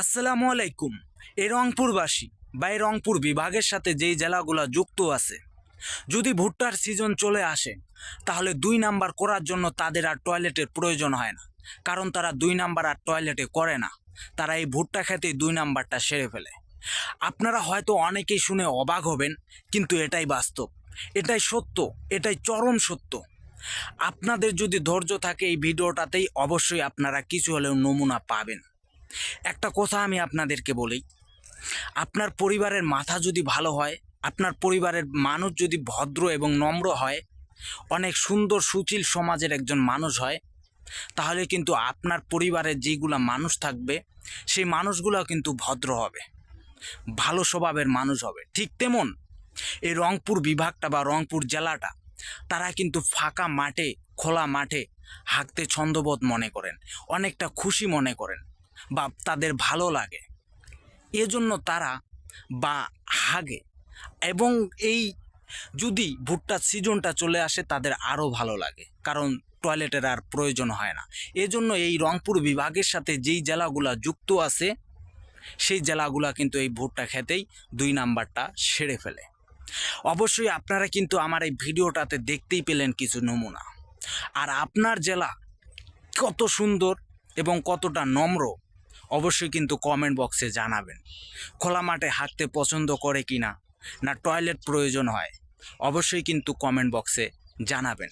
আসসালামু আলাইকুম। এই রংপুরবাসী, বা এই রংপুর বিভাগের সাথে যেই জেলাগুলো যুক্ত আছে, যদি ভুট্টার সিজন চলে আসে, তাহলে দুই নাম্বার করার জন্য তাদের আর টয়লেটের প্রয়োজন হয় না। কারণ তারা দুই নাম্বার আর টয়লেটে করে না। তারা এই ভুট্টা খেতেই দুই নাম্বারটা সেরে ফেলে। আপনারা হয়তো অনেকেই শুনে অবাক হবেন, কিন্তু এটাই বাস্তব। এটাই সত্য, এটাই চরম সত্য। আপনাদের যদি ধৈর্য থাকে এই ভিডিওটাতেই অবশ্যই আপনারা কিছু হলেও নমুনা পাবেন। একটা কথা আমি আপনাদেরকে বলি। আপনার পরিবারের মাথা যদি ভালো হয়, আপনার পরিবারের মানুষ যদি ভদ্র এবং নম্র হয়, অনেক সুন্দর সুচিল সমাজের একজন মানুষ হয়, তাহলে কিন্তু আপনার পরিবারের যেগুলা মানুষ থাকবে, সেই মানুষগুলো কিন্তু ভদ্র হবে। ভালো স্বভাবের মানুষ হবে। ঠিক তেমন এই রংপুর বিভাগটা বা রংপুর জেলাটা, তারা কিন্তু ফাঁকা মাঠে, খোলা মাঠে হাঁকতে ছন্দবোধ মনে করেন, অনেকটা খুশি মনে করেন। বা তাদের ভালো লাগে। এজন্য তারা বা হাগে এবং এই যদি ভুট্টার সিজনটা চলে আসে তাদের আরও ভালো লাগে, কারণ টয়লেটের আর প্রয়োজন হয় না। এজন্য এই রংপুর বিভাগের সাথে যেই জেলাগুলা যুক্ত আছে, সেই জেলাগুলা কিন্তু এই ভুট্টা খেতেই দুই নাম্বারটা সেরে ফেলে। অবশ্যই আপনারা কিন্তু আমার এই ভিডিওটাতে দেখতেই পেলেন কিছু নমুনা। আর আপনার জেলা কত সুন্দর এবং কতটা নম্র অবশ্যই কিন্তু কমেন্ট বক্সে জানাবেন। খোলা মাঠে হাঁটতে পছন্দ করে কি না না টয়লেট প্রয়োজন হয়? অবশ্যই কিন্তু কমেন্ট বক্সে জানাবেন।